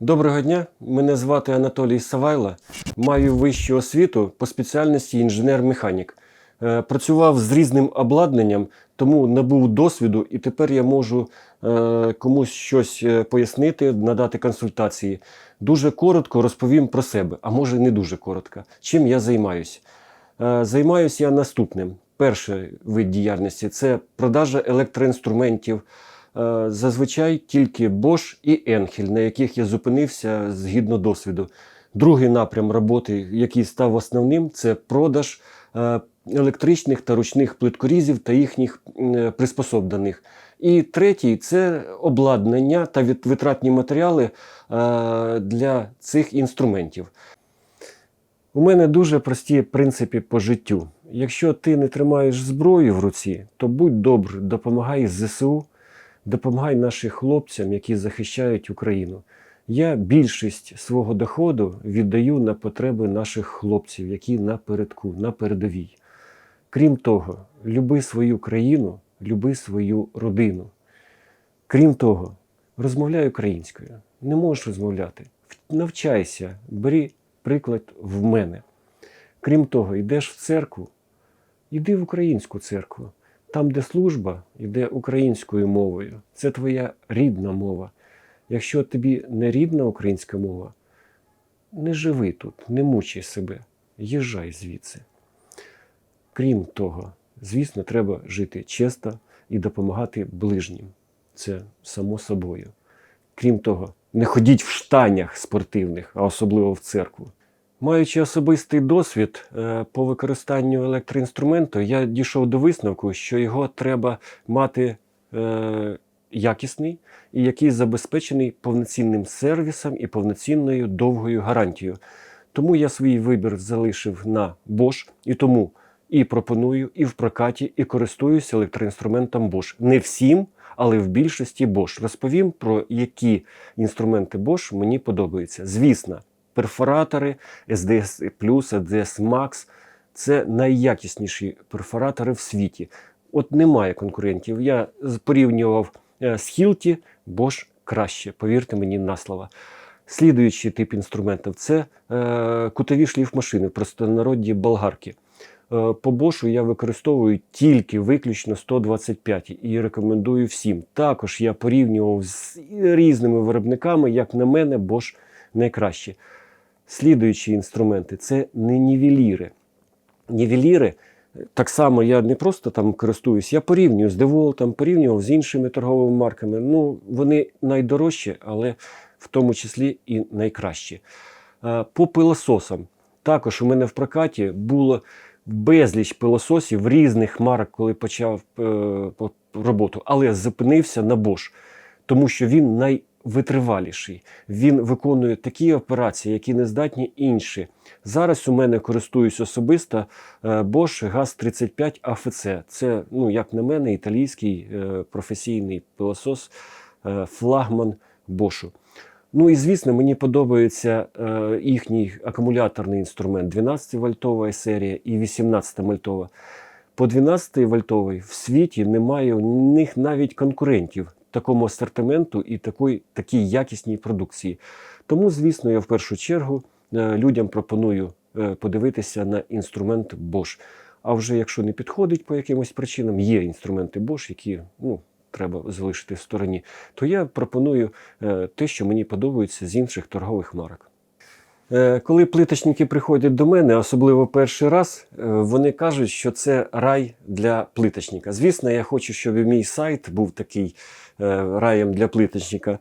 Доброго дня, мене звати Анатолій Савайла. Маю вищу освіту по спеціальності інженер-механік. Е, Працював з різним обладнанням, тому набув досвіду, і тепер я можу е, комусь щось е, пояснити, надати консультації. Дуже коротко розповім про себе, а може не дуже коротко. Чим я займаюся? Займаюся я наступним. Перший вид діяльності це продажа електроінструментів. Е, Зазвичай тільки Bosch і Енхель, на яких я зупинився згідно досвіду. Другий напрям роботи, який став основним, це продаж е, електричних та ручних плиткорізів та їхніх е, приспособ до них. І третій це обладнання та витратні матеріали для цих інструментів. У мене дуже прості принципи по життю. Якщо ти не тримаєш зброю в руці, то будь добр, допомагай ЗСУ, допомагай нашим хлопцям, які захищають Україну. Я більшість свого доходу віддаю на потреби наших хлопців, які на передку, на передовій. Крім того, люби свою країну, люби свою родину. Крім того, розмовляй українською. Не можеш розмовляти. Навчайся, бери приклад в мене. Крім того, йдеш в церкву, йди в українську церкву. Там, де служба, йде українською мовою. Це твоя рідна мова. Якщо тобі не рідна українська мова, не живи тут, не мучай себе, їжджай звідси. Крім того, звісно, треба жити чесно і допомагати ближнім. Це само собою. Крім того, не ходіть в штанях спортивних, а особливо в церкву. Маючи особистий досвід е, по використанню електроінструменту, я дійшов до висновку, що його треба мати е, якісний і який забезпечений повноцінним сервісом і повноцінною довгою гарантією. Тому я свій вибір залишив на Bosch і тому і пропоную, і в прокаті, і користуюсь електроінструментом Bosch. Не всім, але в більшості Bosch. Розповім про які інструменти Bosch мені подобаються. Звісно, перфоратори SDS SDS Max це найякісніші перфоратори в світі. От немає конкурентів. Я порівнював е, з Hilti, Bosch краще, повірте мені на слово. Слідуючий тип інструментів це е, кутові шліфмашини, в простонароді болгарки. Е, По Бошу я використовую тільки виключно 125 і рекомендую всім. Також я порівнював з різними виробниками, як на мене, Bosch найкраще. Слідуючі інструменти це не нівеліри. Нівеліри, так само я не просто там користуюсь, я порівнюю з DeWalt, порівнював з іншими торговими марками. Ну, вони найдорожчі, але в тому числі і найкращі. Е, По пилососам. Також у мене в прокаті було безліч пилососів різних марок, коли почав е, роботу, але зупинився на Bosch, тому що він найвитриваліший. Він виконує такі операції, які не здатні інші. Зараз у мене користуюсь особисто е, Bosch GAZ 35 AFC. Це, ну, як на мене, італійський е, професійний пилосос, е, флагман Bosch. Ну і звісно, мені подобається їхній акумуляторний інструмент 12-вольтова серія і 18-вольтова. По 12-вольтовій в світі немає у них навіть конкурентів такому асортименту і такої, такій якісній продукції. Тому, звісно, я в першу чергу е, людям пропоную е, подивитися на інструмент Bosch. А вже якщо не підходить по якимось причинам, є інструменти Bosch, які ну, треба залишити в стороні, то я пропоную е, те, що мені подобається з інших торгових марок. Е, Коли плиточники приходять до мене, особливо перший раз, е, вони кажуть, що це рай для плиточника. Звісно, я хочу, щоб мій сайт був такий е, раєм для плиточника.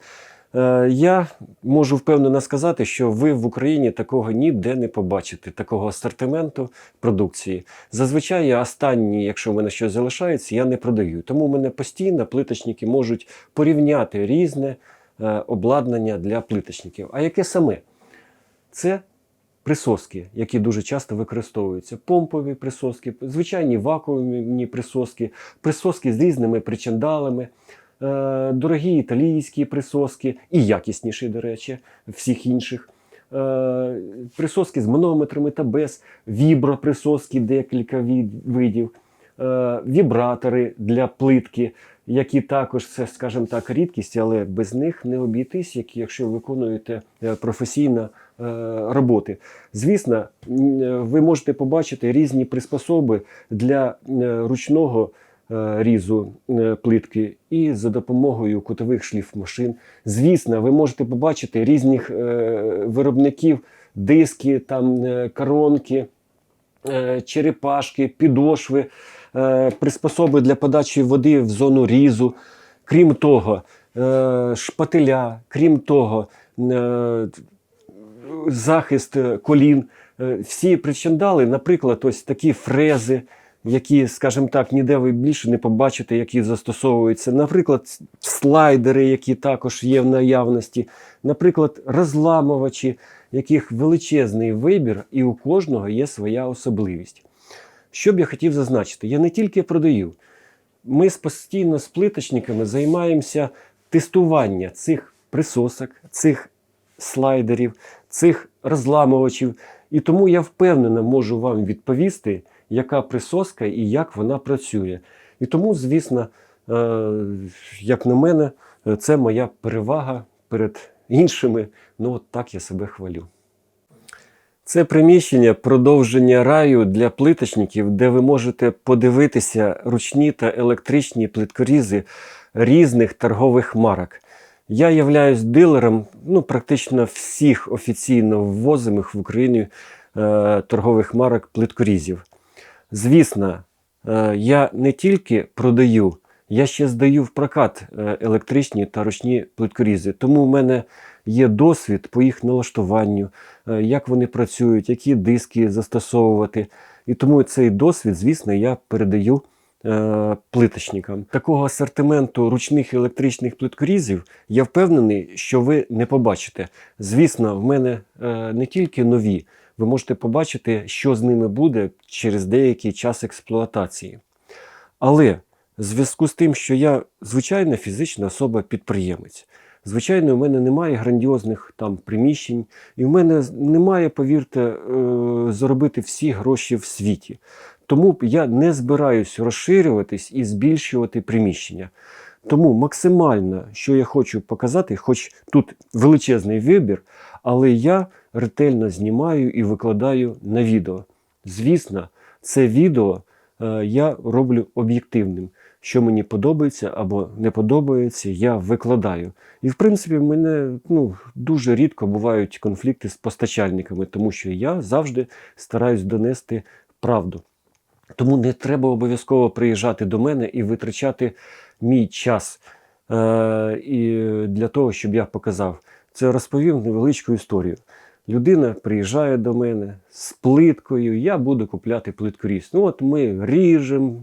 Я можу впевнено сказати, що ви в Україні такого ніде не побачите, такого асортименту продукції. Зазвичай я останні, якщо в мене щось залишається, я не продаю. Тому мене постійно плиточники можуть порівняти різне обладнання для плиточників. А яке саме? Це присоски, які дуже часто використовуються. Помпові присоски, звичайні вакуумні присоски, присоски з різними причандалами, е, дорогі італійські присоски і якісніші, до речі, всіх інших. Е, присоски з манометрами та без, віброприсоски, декілька видів. е, вібратори для плитки, які також це, скажімо так, рідкість, але без них не обійтись, якщо виконуєте професійно роботи. Звісно, е, ви можете побачити різні приспособи для е, ручного е, різу е, плитки і за допомогою кутових шліфмашин. Звісно, ви можете побачити різних е, виробників диски, там е, коронки, е, черепашки, підошви, е, приспособи для подачі води в зону різу. Крім того, е, шпателя, крім того, е, захист е, колін. Е, Всі причандали, наприклад, ось такі фрези, які, скажімо так, ніде ви більше не побачите, які застосовуються. Наприклад, слайдери, які також є в наявності, наприклад, розламувачі, яких величезний вибір, і у кожного є своя особливість. Що б я хотів зазначити, я не тільки продаю. Ми постійно з плиточниками займаємося тестуванням цих присосок, цих слайдерів, цих розламувачів. І тому я впевнено можу вам відповісти, яка присоска і як вона працює. І тому, звісно, е, як на мене, це моя перевага перед іншими. Ну, от так я себе хвалю. Це приміщення продовження раю для плиточників, де ви можете подивитися ручні та електричні плиткорізи різних торгових марок. Я являюсь дилером ну, практично всіх офіційно ввозимих в Україну е, торгових марок плиткорізів. Звісно, е, я не тільки продаю, я ще здаю в прокат е, електричні та ручні плиткорізи. Тому в мене є досвід по їх налаштуванню, е, як вони працюють, які диски застосовувати. І тому цей досвід, звісно, я передаю плиточникам. Такого асортименту ручних електричних плиткорізів я впевнений, що ви не побачите. Звісно, в мене е, не тільки нові, ви можете побачити, що з ними буде через деякий час експлуатації. Але в зв'язку з тим, що я звичайна фізична особа-підприємець, звичайно, у мене немає грандіозних там приміщень, і в мене немає, повірте, е, заробити всі гроші в світі. Тому я не збираюсь розширюватись і збільшувати приміщення. Тому максимально, що я хочу показати, хоч тут величезний вибір, але я ретельно знімаю і викладаю на відео. Звісно, це відео е, я роблю об'єктивним. Що мені подобається або не подобається, я викладаю. І в принципі, в мене ну, дуже рідко бувають конфлікти з постачальниками, тому що я завжди стараюсь донести правду. Тому не треба обов'язково приїжджати до мене і витрачати мій час е, і для того, щоб я показав. Це розповів невеличку історію. Людина приїжджає до мене з плиткою, я буду купляти плиткоріз. Ну от ми ріжемо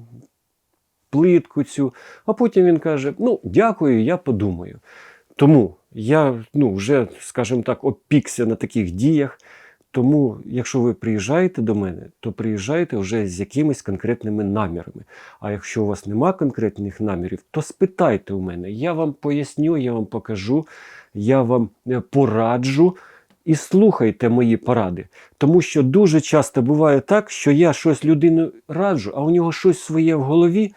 плитку цю, а потім він каже: Ну, дякую, я подумаю. Тому я ну, вже, скажімо так, опікся на таких діях. Тому, якщо ви приїжджаєте до мене, то приїжджайте вже з якимись конкретними намірами. А якщо у вас нема конкретних намірів, то спитайте у мене. Я вам поясню, я вам покажу, я вам е, пораджу. І слухайте мої поради. Тому що дуже часто буває так, що я щось людину раджу, а у нього щось своє в голові,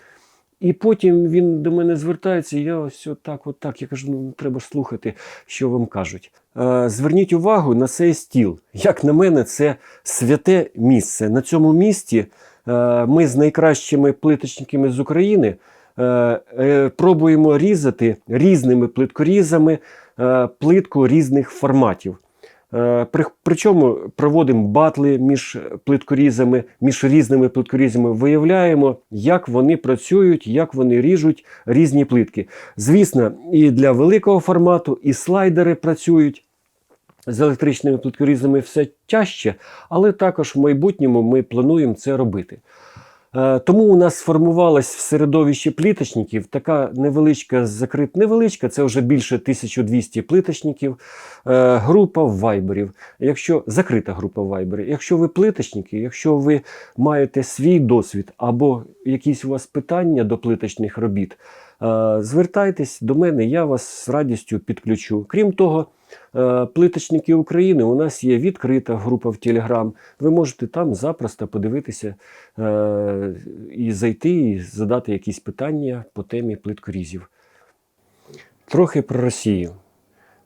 і потім він до мене звертається, і я ось отак, отак. Я кажу, ну треба ж слухати, що вам кажуть. Е, зверніть увагу на цей стіл. Як на мене, це святе місце. На цьому місці е, ми з найкращими плиточниками з України е, пробуємо різати різними плиткорізами плитку різних форматів. Е, При, причому проводимо батли між плиткорізами, між різними плиткорізами, виявляємо, як вони працюють, як вони ріжуть різні плитки. Звісно, і для великого формату, і слайдери працюють. З електричними плиткорізами все тяжче, але також в майбутньому ми плануємо це робити. Е, Тому у нас сформувалась в середовищі плиточників така невеличка закрит, невеличка, це вже більше 1200 плиточників, е, група вайберів. Якщо закрита група вайберів. Якщо ви плиточники, якщо ви маєте свій досвід або якісь у вас питання до плиточних робіт, е, звертайтесь до мене, я вас з радістю підключу. Крім того, Плиточники України, у нас є відкрита група в Телеграм. Ви можете там запросто подивитися е, і зайти і задати якісь питання по темі плиткорізів. Трохи про Росію.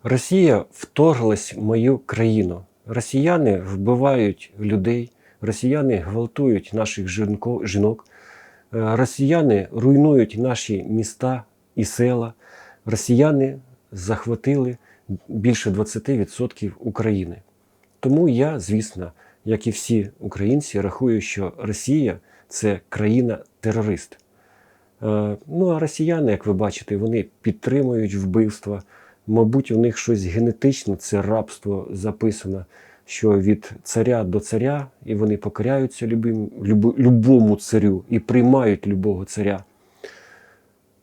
Росія вторглась в мою країну. Росіяни вбивають людей, росіяни гвалтують наших жінок, е, росіяни руйнують наші міста і села, росіяни захватили більше 20% України. Тому я, звісно, як і всі українці, рахую, що Росія це країна-терорист. Е, Ну а росіяни, як ви бачите, вони підтримують вбивства. Мабуть, у них щось генетично, це рабство записано, що від царя до царя, і вони покоряються любим, любу- любому царю і приймають любого царя.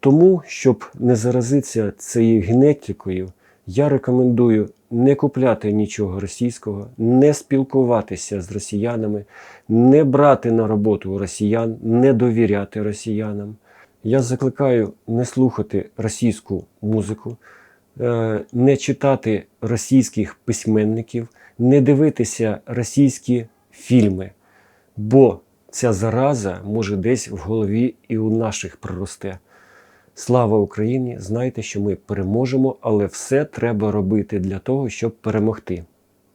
Тому, щоб не заразитися цією генетикою, я рекомендую не купляти нічого російського, не спілкуватися з росіянами, не брати на роботу росіян, не довіряти росіянам. Я закликаю не слухати російську музику, е, не читати російських письменників, не дивитися російські фільми, бо ця зараза може десь в голові і у наших проросте. Слава Україні! Знайте, що ми переможемо, але все треба робити для того, щоб перемогти.